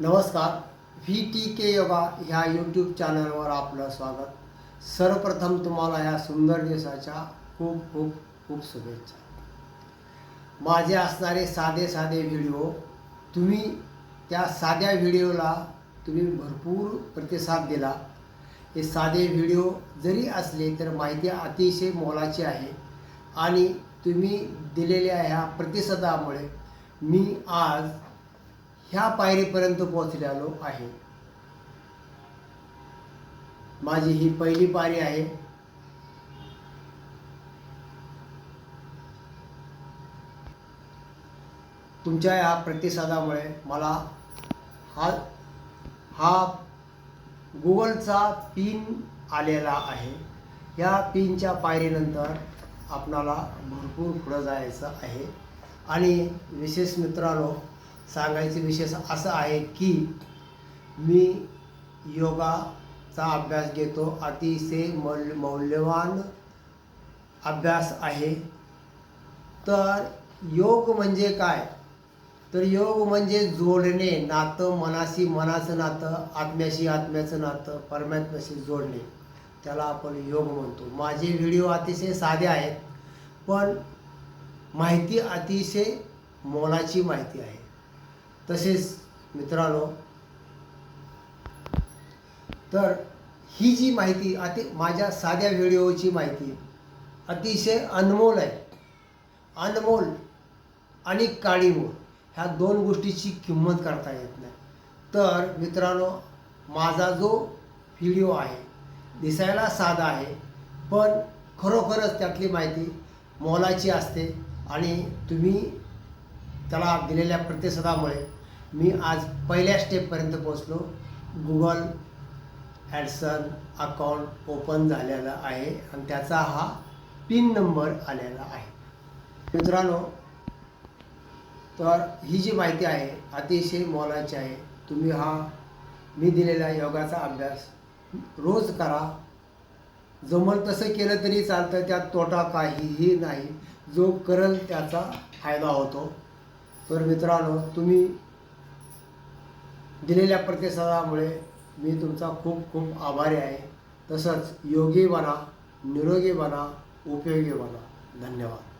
नमस्कार V T के योगा ह्या YouTube चॅनलवर आपलं स्वागत. सर्वप्रथम तुम्हाला ह्या सुंदर दिवसाच्या खूप खूप खूप शुभेच्छा. माझे असणारे साधे साधे व्हिडिओ तुम्ही त्या साध्या व्हिडिओला तुम्ही भरपूर प्रतिसाद दिला. हे साधे व्हिडिओ जरी असले तर माहिती अतिशय मोलाची आहे आणि तुम्ही दिलेल्या ह्या प्रतिसादामुळे मी आज ह्या पायरीपर्यंत पोहोचलेलो आहे. माझी ही पहिली पायरी आहे. तुमच्या या प्रतिसादामुळे मला हा हा गुगलचा पिन आलेला आहे. या पिनच्या पायरीनंतर आपणाला भरपूर पुढं जायचं आहे. आणि विशेष मित्रांनो सांगायचे विशेष असं आहे की मी योगाचा अभ्यास घेतो. अतिशय मौल मौल्यवान अभ्यास आहे. तर योग म्हणजे काय? तर योग म्हणजे जोडणे नातं मनाशी मनाचं नातं आत्म्याशी आत्म्याचं नातं परमात्म्याशी जोडणे. त्याला आपण योग म्हणतो. माझे व्हिडिओ अतिशय साधे आहेत पण माहिती अतिशय मोलाची माहिती आहे. तसेच मित्रांनो तर ही जी माहिती अति माझ्या साध्या व्हिडिओची माहिती अतिशय अनमोल आहे. अनमोल आणि काळीमोल ह्या दोन गोष्टीची किंमत करता येत नाही. तर मित्रांनो माझा जो व्हिडिओ आहे दिसायला साधा आहे पण खरोखरच त्यातली माहिती मोलाची असते आणि तुम्ही त्याला दिलेल्या प्रतिसादामुळे मी आज पहिल्या स्टेपपर्यंत पोचलो गुगल ॲडसन अकाउंट ओपन झालेला आहे आणि त्याचा हा पिन नंबर आलेला आहे. मित्रांनो तर ही जी माहिती आहे अतिशय मोलाची आहे. तुम्ही हा मी दिलेला योगाचा अभ्यास रोज करा. जमल तसं केलं तरी चालतं त्यात तोटा काहीही नाही. जो करल त्याचा फायदा होतो. तर मित्रांनो तुम्ही दिलेल्या प्रतिसादामुळे मी तुमचा खूप खूप आभारी आहे. तसंच योगी बना निरोगी बना उपयोगी बना. धन्यवाद.